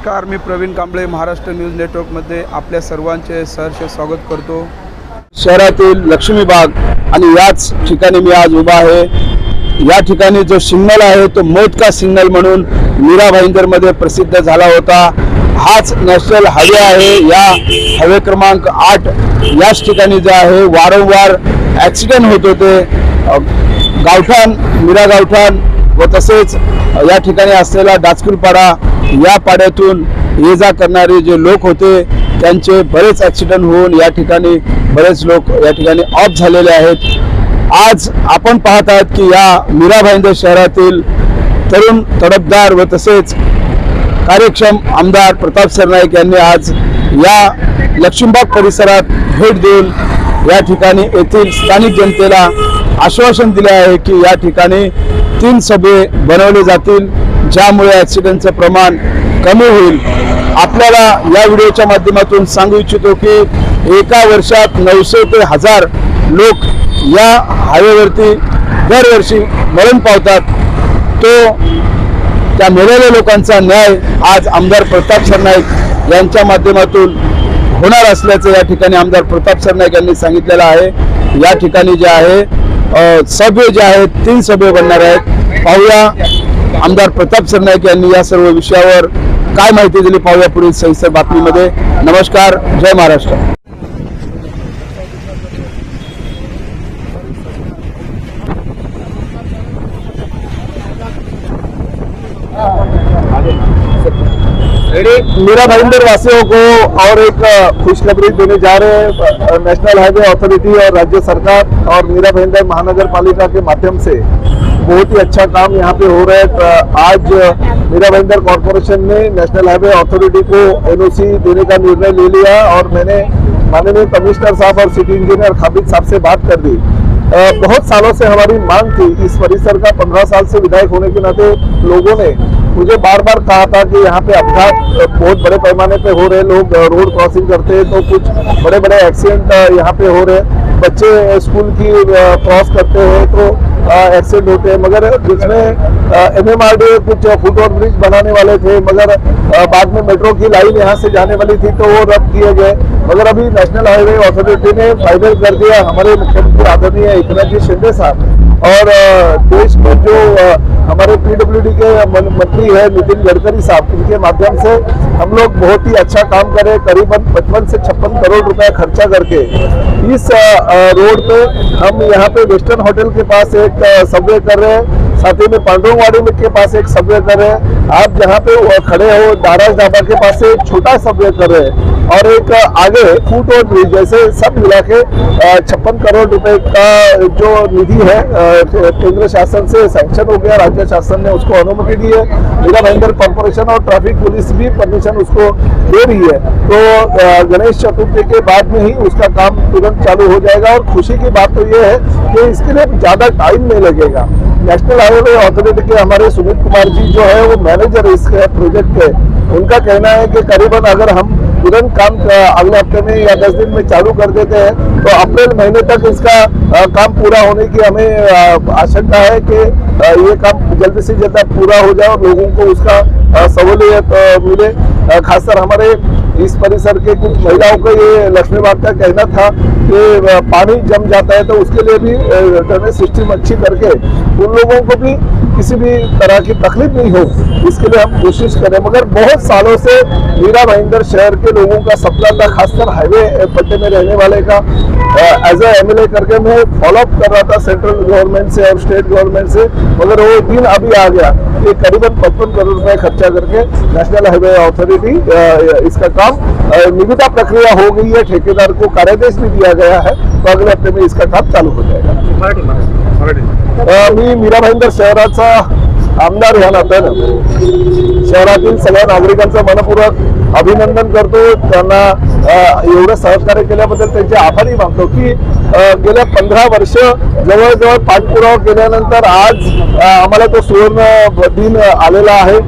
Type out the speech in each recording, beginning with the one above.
नमस्कार मी प्रवीण कांबळे महाराष्ट्र न्यूज नेटवर्कमध्ये आपल्या सर्वांचे सहर्ष स्वागत करतो. शहरातील लक्ष्मीबाग आणि याच ठिकाणी मी आज उभा आहे. या ठिकाणी जो सिग्नल आहे तो मोदका सिग्नल म्हणून मीरा भाईंदरमध्ये प्रसिद्ध झाला होता. हाच नॅशनल हायवे आहे. या हायवे क्रमांक आठ याच ठिकाणी जे आहे वारंवार ॲक्सिडेंट होत होते. गावठाण मीरा गावठाण व तसेच या ठिकाणी असलेला डाचकुलपाडा या पाड्यातून ये जा करणारे जे लोक होते त्यांचे बरेच ॲक्सिडेंट होऊन या ठिकाणी बरेच लोक या ठिकाणी ऑफ झालेले आहेत. आज आपण पाहत आहात की या मीरा भाईंदर शहरातील तरुण तडफदार व तसेच कार्यक्षम आमदार प्रताप सरनाईक यांनी आज या लक्ष्मीबाग परिसरात भेट देऊन या ठिकाणी येथील स्थानिक जनतेला आश्वासन दिले आहे की या ठिकाणी तीन सभे बनवले जातील ज्यामुळे ॲक्सिडेंटचं प्रमाण कमी होईल. आपल्याला या व्हिडिओच्या माध्यमातून सांगू इच्छितो की एका वर्षात नऊशे ते हजार लोक या हायवेवरती दरवर्षी मरण पावतात. तो त्या मेलेल्या लोकांचा न्याय आज आमदार प्रताप सरनाईक यांच्या माध्यमातून होणार असल्याचं या ठिकाणी आमदार प्रताप सरनाईक यांनी सांगितलेलं आहे. या ठिकाणी जे आहे सभे जे आहेत तीन सभे बनणार आहेत. पाहूया आमदार प्रताप सरनाईक यांनी या सर्व विषयावर काय माहिती दिली पाहूया पुढील सविस्तर बातमीमध्ये. नमस्कार जय महाराष्ट्र. मेरा भाईंदर वासियों को और एक खुशखबरी देने जा रहे हैं नेशनल हाईवे अथॉरिटी और राज्य सरकार और मीरा भाईंदर महानगर पालिका के माध्यम से बहुत ही अच्छा काम यहाँ पे हो रहा है। आज मीरा भाईंदर कॉरपोरेशन ने नेशनल हाईवे अथॉरिटी को एनओसी देने का निर्णय ले लिया और मैंने माननीय कमिश्नर साहब और सिटी इंजीनियर खाबिद साहब से बात कर दी। बहुत सालों से हमारी मांग थी, इस परिसर का पंद्रह साल से विधायक होने के नाते लोगों ने मुझे बार बार कहा था कि यहाँ पे अपघात बहुत बड़े पैमाने पे हो रहे लोग रोड क्रॉसिंग करते हैं तो कुछ बड़े बड़े एक्सीडेंट यहाँ पे हो रहे बच्चे स्कूल की क्रॉस करते हैं तो एक्सीडेंट होते हैं। मगर जिसमें एम एम कुछ फुट ओवर ब्रिज बनाने वाले थे, मगर बाद में मेट्रो की लाइन यहाँ से जाने वाली थी तो वो रद्द किए गए। मगर अभी नेशनल हाईवे अथॉरिटी ने फाइनल कर दिया। हमारे मुख्यमंत्री आदरणीय एकनाथ जी शिंदे साहब। और देश में जो हमारे पीडब्ल्यूडी के मंत्री है नितिन गडकरी साहब, इनके माध्यम से हम लोग बहुत ही अच्छा काम करें, करीबन पचपन से छप्पन करोड़ रुपया खर्चा करके। इस रोड पे हम यहाँ पे वेस्टर्न होटल के पास एक सबवे कर रहे हैं, साथ ही में पांडुवाड़ी के पास एक सबवे कर रहे हैं। आप जहाँ पे खड़े हो दाराज ढाबा के पास से छोटा सबवे कर रहे हैं और एक आगे फूट और ब्रिज जैसे सब मिला के छप्पन करोड़ रुपए का जो निधि है केंद्र शासन से सैंक्शन हो गया, राज्य शासन ने उसको अनुमति दी है। मीरा भाईंदर कॉर्पोरेशन और ट्रैफ़िक पुलिस भी परमिशन उसको दे रही है। तो गणेश चतुर्थी के बाद में ही उसका काम तुरंत चालू हो जाएगा और खुशी की बात तो ये है कि इसके लिए ज़्यादा टाइम नहीं लगेगा। नेशनल हाईवे अथॉरिटी के हमारे सुमित कुमार जी जो है, वो मैनेजर इस प्रोजेक्ट के। उनका कहना है कि करीबन अगर हम तुरंत काम अगले हफ़्ते में या दस दिन में चालू कर देते हैं तो अप्रैल महीने तक इसका काम पूरा होने की हमें आशंका है कि ये काम जल्द से जल्द पूरा हो जाए और लोगों को उसका सहूलियत मिले। खासकर हमारे इस परिसर के कुछ महिलाओं का ये लक्ष्मीबाग का कहना था कि पानी जम जाता है तो उसके लिए भी ड्रेनेज सिस्टम अच्छी करके उन लोगों को भी किसी भी तरह की तकलीफ़ नहीं हो, इसके लिए हम कोशिश करें। मगर बहुत सालों से मीरा महिंदर शहर के लोगों का सपना था, खासकर हाईवे पट्टे में रहने वाले का। एज ए एम करके मैं फॉलोअप कर रहा था सेंट्रल गवर्नमेंट से और स्टेट गवर्नमेंट से, मगर वो दिन अभी आ गया। कि करीबन पचपन करोड़ रुपए खर्चा करके नेशनल हाईवे अथॉरिटी इसका काम निविदा प्रक्रिया हो गई है ठेकेदार को कार्यादेश भी दिया गया है तो अगले हफ्ते में इसका काम चालू हो जाएगा। मी मीरा भाईंदर शहराचा आमदार ह्या नात्यानं शहरातील सगळ्या नागरिकांचं मनपूर्वक अभिनंदन करतो. त्यांना एवढं सहकार्य केल्याबद्दल त्यांचे आभारी मानतो की गेल्या पंधरा वर्ष जवळजवळ पाठपुरावा केल्यानंतर आज आम्हाला तो सुवर्ण दिन आलेला आहे.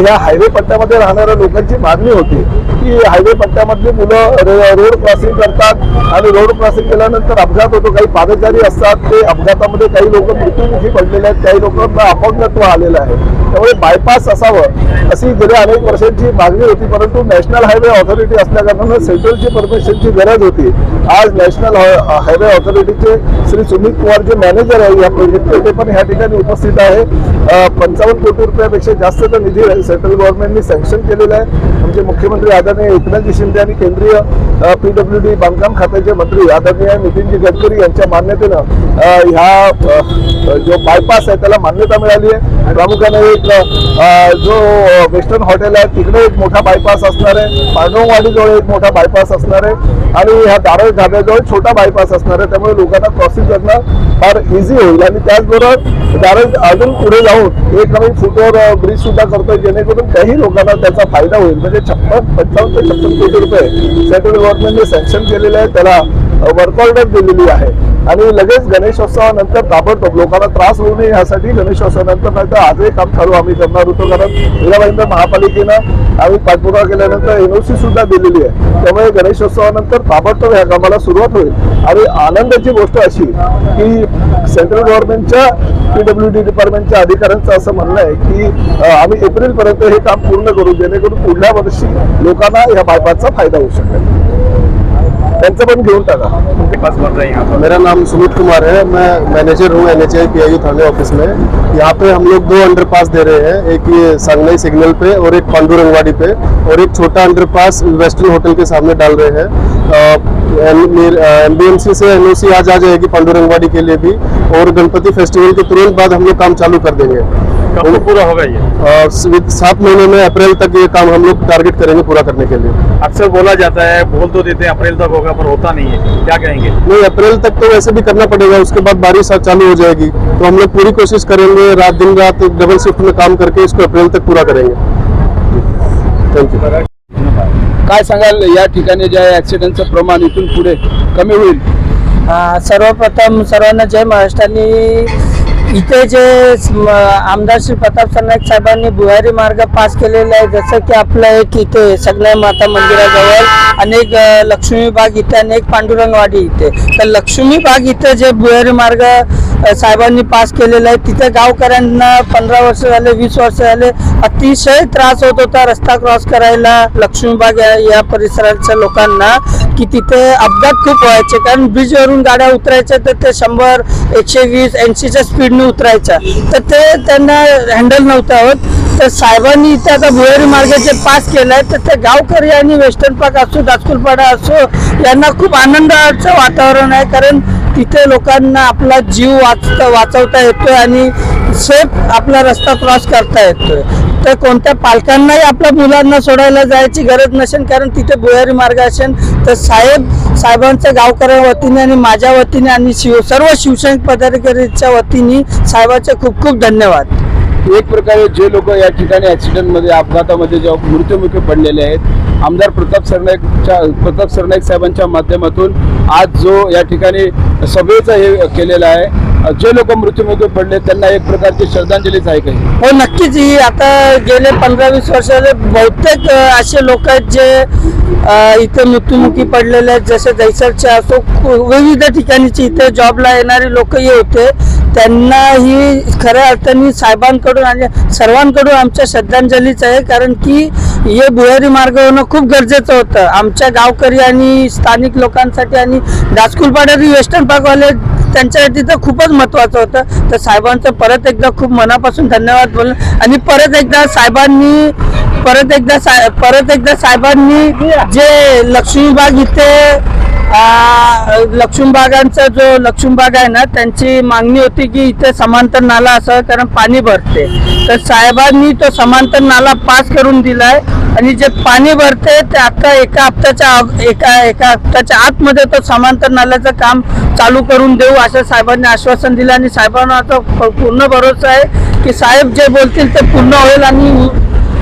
ह्या हायवे पट्ट्यामध्ये राहणाऱ्या लोकांची मागणी होती की हायवे पट्ट्यामधली मुलं रोड क्रॉसिंग करतात आणि रोड क्रॉसिंग केल्यानंतर अपघात होतो. काही पादचारी असतात ते अपघातामध्ये काही लोक मृत्यूमुखी पडलेले आहेत काही लोकांना अपंगत्व आलेलं आहे. त्यामुळे बायपास असावं अशी गेल्या अनेक वर्षांची मागणी होती परंतु नॅशनल हायवे ऑथॉरिटी असल्याकारणानं सेंट्रलची परमिशनची गरज होती. आज नॅशनल हायवे ऑथॉरिटीचे श्री सुमित कुमार जे मॅनेजर आहे या प्रोजेक्टचे ते पण ह्या ठिकाणी उपस्थित आहे. पंचावन्न कोटी रुपयापेक्षा जास्तचा निधी सेंट्रल गव्हर्नमेंटने सँक्शन केलेला आहे. आमचे मुख्यमंत्री आदरणीय एकनाथजी शिंदे आणि केंद्रीय पीडब्ल्यू डी बांधकाम खात्याचे मंत्री आदरणीय नितीनजी गडकरी यांच्या मान्यतेनं ह्या जो बायपास आहे त्याला मान्यता मिळाली आहे. प्रामुख्याने एक जो वेस्टर्न हॉटेल आहे तिकडे एक मोठा बायपास असणार आहे. पांडववाडीजवळ एक मोठा बायपास असणार आहे. आणि ह्या दारळ धाब्याजवळ छोटा बायपास असणार आहे. त्यामुळे लोकांना क्रॉसिंग करणं फार इझी होईल. आणि त्याचबरोबर दारळ अजून पुढे जाऊन एक नवीन फुटवर ब्रिज सुद्धा करतोय जेणेकरून काही लोकांना त्याचा फायदा होईल. म्हणजे छप्पन पंचावन्न ते छप्पन कोटी रुपये सेंट्रल गव्हर्नमेंटने सँक्शन केलेले आहे त्याला वर्कऑर्डर दिलेली आहे. आणि लगेच गणेशोत्सवानंतर ताबडतोब लोकांना त्रास होऊ नये यासाठी गणेशोत्सवानंतर नाही तर आजही काम ठरवू आम्ही करणार होतो कारण मीराबाईंना महापालिकेनं आम्ही पाठपुरावा केल्यानंतर एनओसी सुद्धा दिलेली आहे. त्यामुळे गणेशोत्सवानंतर ताबडतोब या कामाला सुरुवात होईल. आणि आनंदाची गोष्ट अशी की सेंट्रल गव्हर्नमेंटच्या पीडब्ल्यू डी डिपार्टमेंटच्या अधिकाऱ्यांचं असं म्हणणं आहे की आम्ही एप्रिलपर्यंत हे काम पूर्ण करू जेणेकरून पुढल्या वर्षी लोकांना या बायपासचा फायदा होऊ शकेल. त्यांचं पण घेऊन टाका. के पास बन रहे हैं यहाँ मेरा नाम सुमित कुमार है। मैं मैनेजर हूँ N H I P I Thane office में। यहाँ पे हम लोग दो अंडरपास दे रहे हैं। एक ये सांगनाई सिग्नल पे और एक पांडुरंगवाड़ी पे। और एक छोटा अंडरपास वेस्टर्न होटल के सामने डाल रहे हैं। एम बी एम सी से एन ओ सी आज आ जाएगी पांडुरंगवाड़ी के लिए भी। और गणपति फेस्टिवल के तुरंत बाद हम लोग काम चालू कर देंगे। कब पूरा होगा ये? और सात महीने में अप्रैल तक ये काम हम लोग टारगेट करेंगे पूरा करने के लिए। अक्सर बोला जाता है बोल तो देते हैं अप्रैल तक होगा पर होता नहीं है। क्या कहेंगे? नहीं अप्रैल तक तो वैसे भी करना पड़ेगा उसके बाद बारिश चालू हो जाएगी। तो हम लोग पूरी कोशिश करेंगे रात दिन रात डबल शिफ्ट में काम करके इसको अप्रैल तक पूरा करेंगे। थैंक यू काय सांगाल या ठिकाणी जे आहे ऍक्सिडेंटचं प्रमाण इथून पुढे कमी होईल? सर्वप्रथम सर्वांना जय महाराष्ट्रांनी इथे जे आमदार श्री प्रताप सरनाईक साहेबांनी बुहारी मार्ग पास केलेला आहे. जसं की आपलं एक इथे सगळ्या माता मंदिराजवळ अनेक लक्ष्मी बाग इथे अनेक पांडुरंगवाडी इथे. तर लक्ष्मी बाग इथे जे बुहारी मार्ग साहेबांनी पास केलेलं आहे. तिथे गावकऱ्यांना पंधरा वर्ष झाले वीस वर्ष झाले. अतिशय त्रास होत होता रस्ता क्रॉस करायला. लक्ष्मीबाग या, परिसराच्या लोकांना की तिथे अपघात खूप व्हायचे. कारण ब्रिजवरून गाड्या उतरायच्या तर ते शंभर एकशे वीस ऐंशीच्या स्पीडने उतरायच्या. तर ते त्यांना हँडल नव्हतं होत. तर साहेबांनी इथे आता भुयारी मार्ग जे पास केलाय तर ते गावकरी आणि वेस्टर्न पार्क असो दासकुलपाडा असो यांना खूप आनंदाचं वातावरण आहे. कारण तिथे लोकांना आपला जीव वाचता वाचवता येतोय आणि सेफ आपला रस्ता क्रॉस करता येतोय. तर कोणत्या पालकांनाही आपल्या मुलांना सोडायला जायची गरज नसेल कारण तिथे भुयारी मार्ग असेल तर साहेब साहेबांच्या गावकऱ्या वतीने आणि माझ्या वतीने आणि शिव सर्व शिवसैनिक पदाधिकारीच्या वतीने साहेबांचे खूप खूप धन्यवाद. एक प्रकारे जे लोक या ठिकाणी ऍक्सिडेंटमध्ये अपघातामध्ये जेव्हा मृत्युमुखी पडलेले आहेत आमदार प्रताप सरनाईकच्या प्रताप सरनाईक साहेबांच्या माध्यमातून आज जो या ठिकाणी सभेचं हे केलेलं आहे जे लोक मृत्युमुखी पडले त्यांना एक प्रकारची श्रद्धांजलीच आहे काही हो? नक्कीच ही आता गेले पंधरा वीस वर्षाचे बहुतेक असे लोक आहेत जे इथे मृत्युमुखी पडलेले आहेत. जसे जैसरचे असो विविध ठिकाणीचे इथे जॉबला येणारे लोकही होते. त्यांना ही खऱ्या अर्थाने साहेबांकडून आणि सर्वांकडून आमच्या श्रद्धांजलीच आहे कारण की हे भुयारी मार्ग होणं खूप गरजेचं होतं. आमच्या गावकरी आणि स्थानिक लोकांसाठी आणि दासकुलपाड्यातील वेस्टर्न पार्कवाले त्यांच्यासाठी तर खूपच महत्वाचं होतं. तर साहेबांचं परत एकदा खूप मनापासून धन्यवाद बोल आणि परत एकदा साहेबांनी परत एकदा साहे- परत एकदा साहेबांनी जे लक्ष्मीबाग इथे लक्ष्मीबागांचा जो लक्ष्मीबाग आहे ना त्यांची मागणी होती की इथे समांतर नाला असावा कारण पाणी भरते. तर साहेबांनी तो समांतर नाला पास करून दिलाय आणि जे पाणी भरते ते आता एका हप्त्याच्या एका एका हप्त्याच्या आतमध्ये तो समांतर नाल्याचं काम चालू करून देऊ असं साहेबांनी आश्वासन दिलं. आणि साहेबांना आता पूर्ण भरोसा आहे की साहेब जे बोलतील ते पूर्ण होईल आणि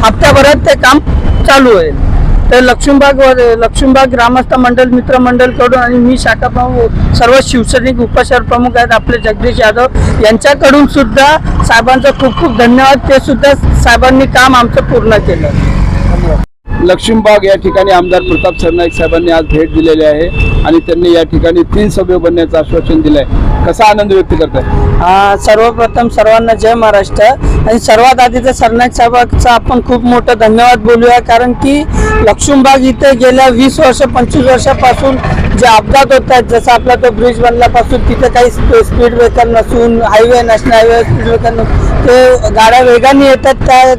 हप्त्याभरात ते काम चालू होईल. तर लक्ष्मीबाग वर- लक्ष्मीबाग ग्रामस्थ मंडळ मित्र मंडळकडून आणि मी शाखा प्रमुख सर्व शिवसैनिक उपचार प्रमुख आहेत आपले जगदीश यादव यांच्याकडून सुद्धा साहेबांचं खूप खूप धन्यवाद. ते सुद्धा साहेबांनी काम आमचं पूर्ण केलं. लक्ष्मीबाग या ठिकाणी आमदार प्रताप सरनाईक साहेबांनी आज भेट दिलेली आहे आणि त्यांनी या ठिकाणी तीन सभे बनण्याचं आश्वासन दिलंय. कसा आनंद व्यक्त करताय? सर्वप्रथम सर्वांना जय महाराष्ट्र. आणि सर्वात आधी तर सरनाईक साहेबांचा आपण खूप मोठं धन्यवाद बोलूया कारण की लक्ष्मीबाग इथे गेल्या वीस वर्ष पंचवीस वर्षापासून जे अपघात होत आहेत जसं आपला तो ब्रिज बनल्यापासून तिथे काही स्पीड ब्रेकर नसून highway national highway speed breaker नसून ते गाड्या वेगाने येतात त्या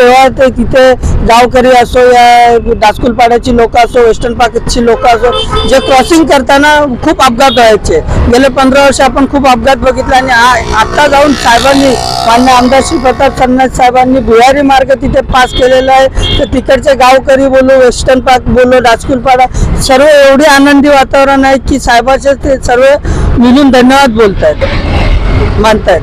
तेव्हा ते तिथे गावकरी असो या डासकुलपाड्याची लोक असो वेस्टर्न पार्कची लोक असो जे क्रॉसिंग करताना खूप अपघात व्हायचे. गेले पंधरा वर्ष आपण खूप अपघात बघितले आणि आता जाऊन साहेबांनी मान्य आमदार श्री प्रताप सरनाथ साहेबांनी भुयारी मार्ग तिथे पास केलेला आहे. तर तिकडचे गावकरी बोलो वेस्टर्न पार्क बोलो डासकुलपाडा सर्व एवढे आनंदी वातावरण आहे की साहेबाचे ते सर्व मिळून धन्यवाद बोलत आहेत मानतायत.